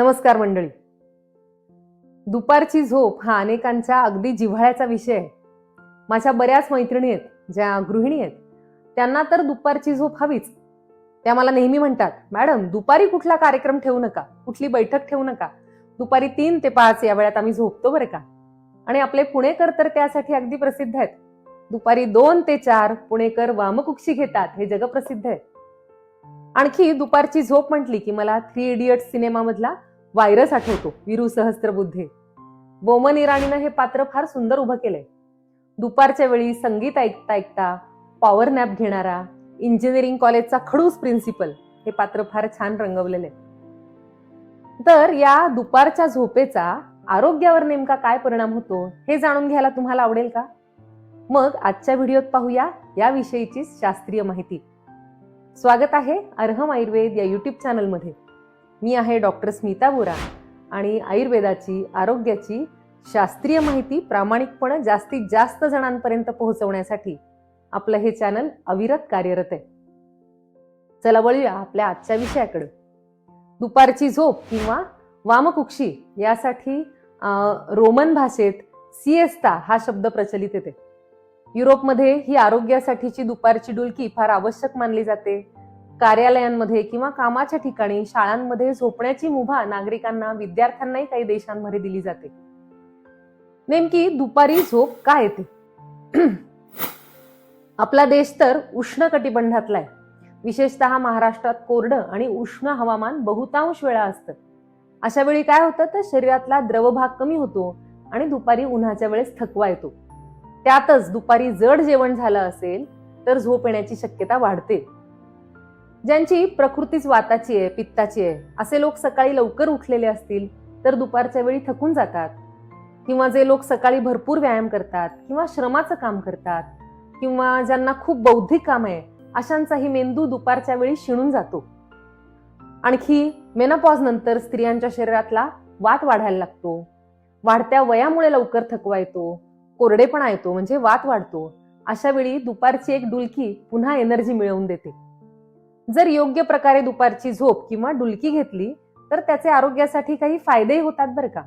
नमस्कार मंडळी. दुपारची झोप हा अनेकांच्या अगदी जिव्हाळ्याचा विषय आहे. माझ्या बऱ्याच मैत्रिणी आहेत ज्या गृहिणी आहेत. त्यांना तर दुपारची झोप हवीच. त्या मला नेहमी म्हणतात मॅडम दुपारी कुठला कार्यक्रम ठेवू नका? कुठली बैठक ठेवू नका? दुपारी तीन ते पाच या वेळात आम्ही झोपतो बरं का? आणि आपले पुणेकर तर त्यासाठी अगदी प्रसिद्ध आहेत. दुपारी दोन ते चार पुणेकर वामकुक्षी घेतात हे जगप्रसिद्ध आहे. आणखी दुपारची झोप म्हटली की मला थ्री इडियट्स सिनेमामधला व्हायरस आठवतो विरू सहस्त्रबुद्धे. बोमन इराणीनं हे पात्र फार सुंदर उभं केलंय. दुपारच्या वेळी संगीत ऐकता ऐकता पॉवर नॅप घेणारा इंजिनिअरिंग कॉलेजचा खडूस प्रिन्सिपल हे पात्र फार छान रंगवलेलं. आहे तर या दुपारच्या झोपेचा आरोग्यावर नेमका काय परिणाम होतो हे जाणून घ्यायला तुम्हाला आवडेल का? मग आजच्या व्हिडिओत पाहूया याविषयीची शास्त्रीय माहिती. स्वागत आहे अर्हम आयुर्वेद या युट्यूब चॅनलमध्ये मी आहे डॉक्टर स्मिता बोरा आणि आयुर्वेदाची आरोग्याची शास्त्रीय माहिती प्रामाणिकपणे जास्तीत जास्त जणांपर्यंत पोहोचवण्यासाठी आपलं हे चॅनल अविरत कार्यरत आहे. चला वळूया आपल्या आजच्या विषयाकडे. दुपारची झोप किंवा वामकुक्षी यासाठी रोमन भाषेत सिएस्ता हा शब्द प्रचलित येते. युरोपमध्ये ही आरोग्यासाठीची दुपारची डुलकी फार आवश्यक मानली जाते. कार्यालयांमध्ये किंवा कामाच्या ठिकाणी शाळांमध्ये झोपण्याची मुभा नागरिकांना विद्यार्थ्यांनाही काही देशांमध्ये दिली जाते. नेमकी दुपारी झोप का येते? आपला देश तर उष्ण कटिबंधातला आहे विशेषतः महाराष्ट्रात कोरडं आणि उष्ण हवामान बहुतांश वेळा असतं. अशा वेळी काय होतं? तर शरीरातला द्रवभाग कमी होतो आणि दुपारी उन्हाच्या वेळेस थकवा येतो. त्यातच दुपारी जड जेवण झालं असेल तर झोप येण्याची शक्यता वाढते. ज्यांची प्रकृतीच वाताची आहे पित्ताची आहे. असे लोक सकाळी लवकर उठलेले असतील तर दुपारच्या वेळी थकून जातात. किंवा जे लोक सकाळी भरपूर व्यायाम करतात किंवा श्रमाचं काम करतात किंवा ज्यांना खूप बौद्धिक काम आहे अशांचाही मेंदू दुपारच्या वेळी शिणून जातो. आणखी मेनापॉज नंतर स्त्रियांच्या शरीरातला वात वाढायला लागतो. वाढत्या वयामुळे लवकर थकवा येतो कोरडेपणा येतो म्हणजे वात वाढतो. अशा वेळी दुपारची एक डुलकी पुन्हा एनर्जी मिळवून देते. जर योग्य प्रकारे दुपारची झोप किंवा डुलकी घेतली तर त्याचे आरोग्यासाठी काही फायदेही होतात बरं का?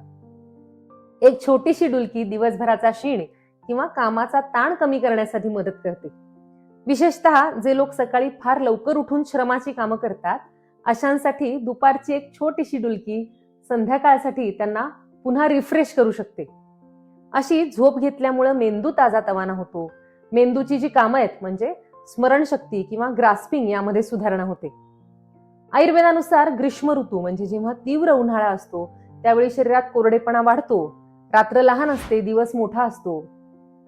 एक छोटीशी डुलकी दिवसभराचा शीण किंवा कामाचा ताण कमी करण्यासाठी मदत करते. विशेषतः जे लोक सकाळी फार लवकर उठून श्रमाची कामं करतात अशांसाठी दुपारची एक छोटीशी डुलकी संध्याकाळसाठी त्यांना पुन्हा रिफ्रेश करू शकते. अशी झोप घेतल्यामुळं मेंदू ताजा तवाना होतो. मेंदूची जी कामं आहेत म्हणजे स्मरणशक्ती किंवा ग्रास्पिंग यामध्ये सुधारणा होते. आयुर्वेदानुसार ग्रीष्म ऋतू म्हणजे जेव्हा तीव्र उन्हाळा असतो त्यावेळी शरीरात कोरडेपणा वाढतो रात्र लहान असते दिवस मोठा असतो.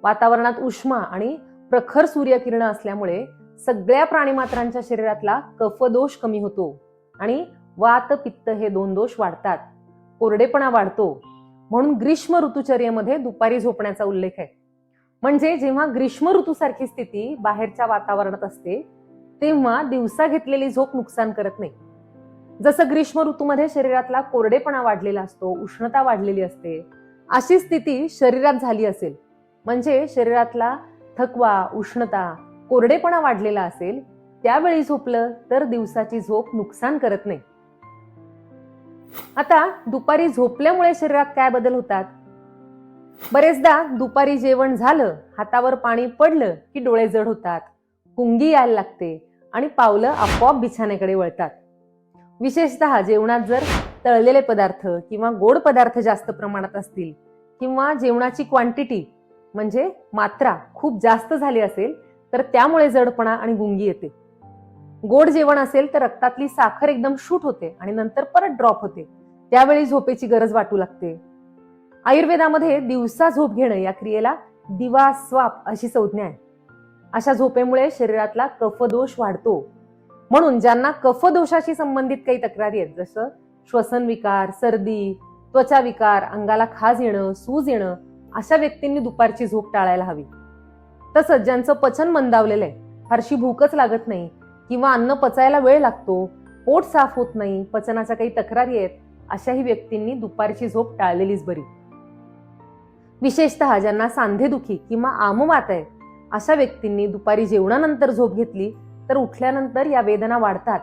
वातावरणात उष्मा आणि प्रखर सूर्यकिरण असल्यामुळे सगळ्या प्राणीमात्रांच्या शरीरातला कफदोष कमी होतो आणि वात पित्त हे दोन दोष वाढतात. कोरडेपणा वाढतो. म्हणून ग्रीष्म ऋतुचर्येमध्ये दुपारी झोपण्याचा उल्लेख आहे. म्हणजे जेव्हा ग्रीष्म ऋतूसारखी स्थिती बाहेरच्या वातावरणात असते तेव्हा दिवसा घेतलेली झोप नुकसान करत नाही. जसं ग्रीष्म ऋतूमध्ये शरीरातला कोरडेपणा वाढलेला असतो उष्णता वाढलेली असते अशी स्थिती शरीरात झाली असेल. म्हणजे शरीरातला थकवा उष्णता कोरडेपणा वाढलेला असेल त्यावेळी झोपलं तर दिवसाची झोप नुकसान करत नाही. आता दुपारी झोपल्यामुळे शरीरात काय बदल होतात? बरेचदा दुपारी जेवण झालं हातावर पाणी पडलं की डोळे जड होतात. कुंगी यायला लागते आणि पावलं आपोआप बिछाण्याकडे वळतात. विशेषतः जेवणात जर तळलेले पदार्थ किंवा गोड पदार्थ जास्त प्रमाणात असतील किंवा जेवणाची क्वांटिटी म्हणजे मात्रा खूप जास्त झाली असेल तर त्यामुळे जडपणा आणि गुंगी येते. गोड जेवण असेल तर रक्तातली साखर एकदम शूट होते आणि नंतर परत ड्रॉप होते. त्यावेळी झोपेची गरज वाटू लागते. आयुर्वेदामध्ये दिवसा झोप घेणं या क्रियेला दिवा स्वाप अशी संज्ञा आहे. अशा झोपेमुळे शरीरातला कफदोष वाढतो. म्हणून ज्यांना कफदोषाशी संबंधित काही तक्रारी आहेत जसं श्वसन विकार सर्दी त्वचा विकार अंगाला खाज येणं सूज येणं अशा व्यक्तींनी दुपारची झोप टाळायला हवी. तसंच ज्यांचं पचन मंदावलेलं आहे फारशी भूकच लागत नाही किंवा अन्न पचायला वेळ लागतो पोट साफ होत नाही पचनाच्या काही तक्रारी आहेत अशाही व्यक्तींनी दुपारची झोप टाळलेलीच बरी. विशेषतः ज्यांना सांधेदुखी किंवा आमवात आहे अशा व्यक्तींनी दुपारी जेवणानंतर झोप घेतली तर उठल्यानंतर या वेदना वाढतात.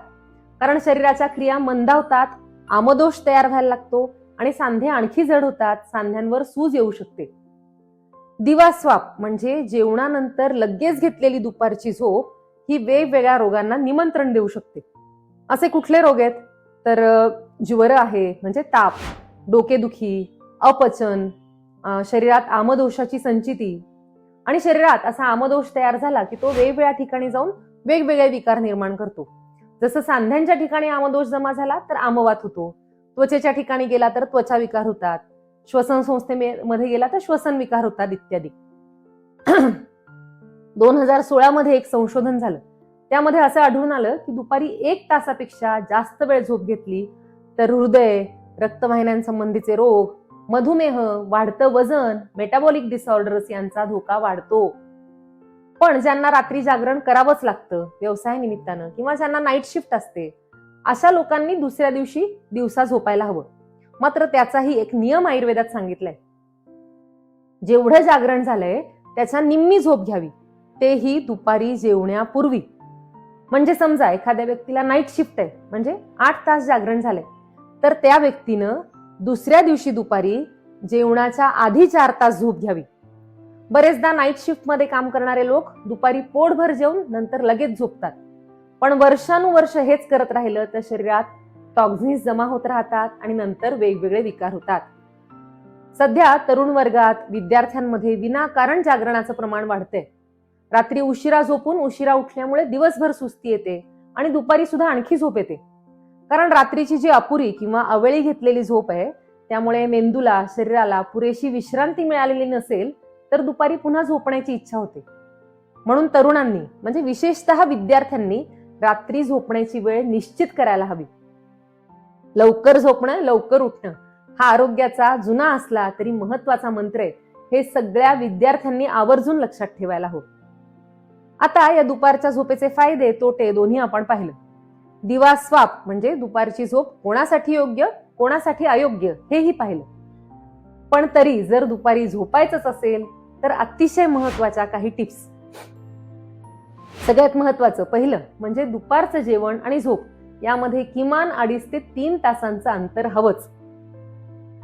कारण शरीराच्या क्रिया मंदावतात आमदोष तयार व्हायला लागतो आणि सांधे आणखी जड होतात सांध्यांवर सूज येऊ शकते. दिवास्वाप म्हणजे जेवणानंतर लगेच घेतलेली दुपारची झोप ही वेगवेगळ्या रोगांना निमंत्रण देऊ शकते. असे कुठले रोग आहेत? तर ज्वर आहे म्हणजे ताप डोकेदुखी अपचन शरीरात आमदोषाची संचिती. आणि शरीरात असा आमदोष तयार झाला की तो वेगवेगळ्या ठिकाणी जाऊन वेगवेगळे विकार निर्माण करतो. जसं सांध्यांच्या ठिकाणी आमदोष जमा झाला तर आमवात होतो. त्वचेच्या ठिकाणी गेला तर त्वचा विकार होतात. श्वसन संस्थेमध्ये गेला तर श्वसन विकार होतात इत्यादी. दोन हजार सोळामध्ये एक संशोधन झालं. त्यामध्ये असं आढळून आलं की दुपारी एक तासापेक्षा जास्त वेळ झोप घेतली तर हृदय रक्तवाहिन्यांसंबंधीचे रोग मधुमेह वाढतं वजन मेटाबॉलिक डिसऑर्डर्स यांचा धोका वाढतो. पण ज्यांना रात्री जागरण करावंच लागतं व्यवसाय निमित्तानं किंवा ज्यांना नाईट शिफ्ट असते अशा लोकांनी दुसऱ्या दिवशी दिवसा झोपायला हवं. मात्र त्याचाही एक नियम आयुर्वेदात सांगितलाय. जेवढं जागरण झालंय त्याच्या निम्मी झोप घ्यावी. तेही दुपारी जेवण्यापूर्वी. म्हणजे समजा एखाद्या व्यक्तीला नाईट शिफ्ट आहे म्हणजे आठ तास जागरण झालंय तर त्या व्यक्तीनं दुसऱ्या दिवशी दुपारी जेवणाच्या आधी चार तास झोप घ्यावी. बरेचदा नाईट शिफ्टमध्ये काम करणारे लोक दुपारी पोटभर जेवून नंतर लगेच झोपतात. पण वर्षानुवर्ष हेच करत राहिलं तर शरीरात टॉक्झिन्स जमा होत राहतात आणि नंतर वेगवेगळे विकार होतात. सध्या तरुण वर्गात विद्यार्थ्यांमध्ये विनाकारण जागरणाचं प्रमाण वाढतंय. रात्री उशिरा झोपून उशिरा उठल्यामुळे दिवसभर सुस्ती येते आणि दुपारी सुद्धा आणखी झोप येते. कारण रात्रीची जी अपुरी किंवा अवेळी घेतलेली झोप आहे त्यामुळे मेंदूला शरीराला पुरेशी विश्रांती मिळालेली नसेल तर दुपारी पुन्हा झोपण्याची इच्छा होते. म्हणून तरुणांनी म्हणजे विशेषतः विद्यार्थ्यांनी रात्री झोपण्याची वेळ निश्चित करायला हवी. लवकर झोपणं लवकर उठणं हा आरोग्याचा जुना असला तरी महत्त्वाचा मंत्र आहे हे सगळ्या विद्यार्थ्यांनी आवर्जून लक्षात ठेवायला हवं. आता या दुपारच्या झोपेचे फायदे तोटे दोन्ही आपण पाहिलं. दिवास्वाप म्हणजे दुपारची झोप कोणासाठी योग्य कोणासाठी अयोग्य हेही पाहिलं. पण तरी जर दुपारी झोपायचंच असेल तर अतिशय महत्त्वाच्या काही टिप्स. सगळ्यात महत्वाचं पहिलं म्हणजे दुपारचं जेवण आणि झोप यामध्ये किमान अडीच ते तीन तासांचं अंतर हवंच.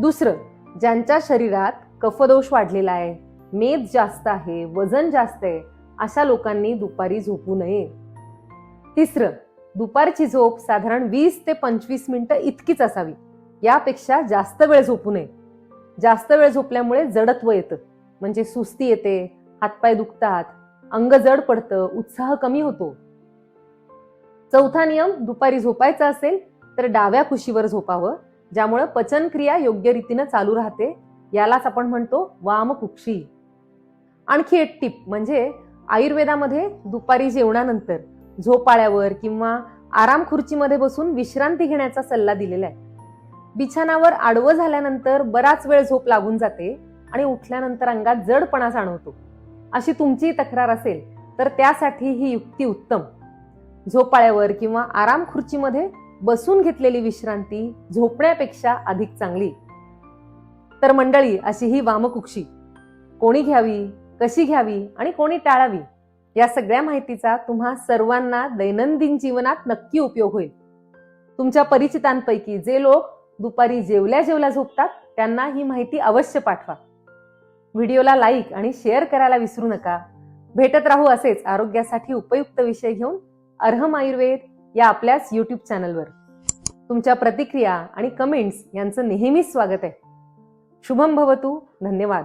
दुसरं ज्यांच्या शरीरात कफदोष वाढलेला आहे मेद जास्त आहे वजन जास्त आहे अशा लोकांनी दुपारी झोपू नये. तिसरं दुपारची झोप साधारण वीस ते पंचवीस मिनिटं इतकीच असावी. यापेक्षा जास्त वेळ झोपू नये. जास्त वेळ झोपल्यामुळे जडत्व येतं. म्हणजे सुस्ती येते हातपाय दुखतात अंग जड पडतं उत्साह कमी होतो. चौथा नियम दुपारी झोपायचा असेल तर डाव्या कुशीवर झोपावं ज्यामुळे पचनक्रिया योग्य रीतीनं चालू राहते यालाच आपण म्हणतो वामकुक्षी. आणखी एक टिप म्हणजे आयुर्वेदामध्ये दुपारी जेवणानंतर झोपाळ्यावर किंवा आराम खुर्चीमध्ये बसून विश्रांती घेण्याचा सल्ला दिलेला आहे. बिछाणावर आडवं झाल्यानंतर बराच वेळ झोप लागून जाते आणि उठल्यानंतर अंगात जडपणा जाणवतो अशी तुमची तक्रार असेल तर त्यासाठी ही युक्ती उत्तम. झोपाळ्यावर किंवा आराम खुर्चीमध्ये बसून घेतलेली विश्रांती झोपण्यापेक्षा अधिक चांगली. तर मंडळी अशी ही वामकुक्षी. कोणी घ्यावी कशी घ्यावी आणि कोणी टाळावी? या सगळ्या माहितीचा तुम्हा सर्वांना दैनंदिन जीवनात नक्की उपयोग होईल. तुमच्या परिचितांपैकी जे लोक दुपारी जेवल्या जेवल्या झोपतात त्यांना ही माहिती अवश्य पाठवा. व्हिडिओला लाईक आणि शेअर करायला विसरू नका. भेटत राहू असेच आरोग्यासाठी उपयुक्त विषय घेऊन अर्हम आयुर्वेद या आपल्याच युट्यूब चॅनलवर. तुमच्या प्रतिक्रिया आणि कमेंट्स यांचं नेहमीच स्वागत आहे. शुभम भवतू. धन्यवाद.